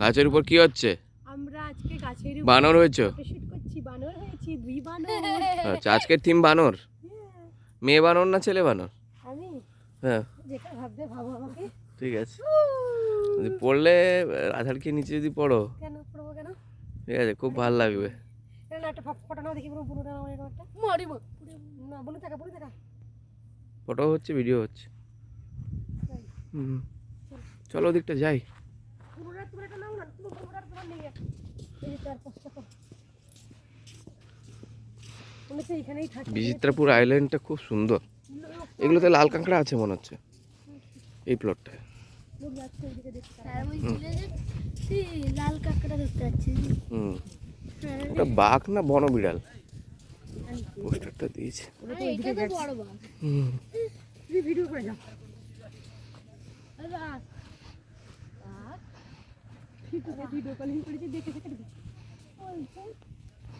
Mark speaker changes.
Speaker 1: গাছের উপর কি হচ্ছে?
Speaker 2: আমরা আজকে গাছের
Speaker 1: বানর হয়েছে?
Speaker 2: করছি বানর হয়েছি দুই বানর।
Speaker 1: আচ্ছা আজকের থিম বানর? মেয়ে বানর না ছেলে বানর?
Speaker 2: আমি?
Speaker 1: হ্যাঁ।
Speaker 2: যেটা ভাবতে ভাবো আমাকে।
Speaker 1: ঠিক আছে। যদি পড়লে আধারকে নিচে যদি পড়ো।
Speaker 2: কেন? পড়ব কেন?
Speaker 1: ঠিক আছে খুব ভালো লাগবে।
Speaker 2: ফটো
Speaker 1: হচ্ছে ভিডিও হচ্ছে। হুম। চলো ওদিকটা যাই। বিচিত্রাপুর আইল্যান্ডটা খুব সুন্দর। এগুলোতে লাল কাঁকড়া আছে মনে হচ্ছে এই প্লটটায় ওটা বাঘ না বন বিড়াল পোস্টারটা দিয়েছে।
Speaker 2: ভিডিও করে যাও
Speaker 3: বাঘ
Speaker 2: ভিডিও কলিং করেছি দেখে দেখে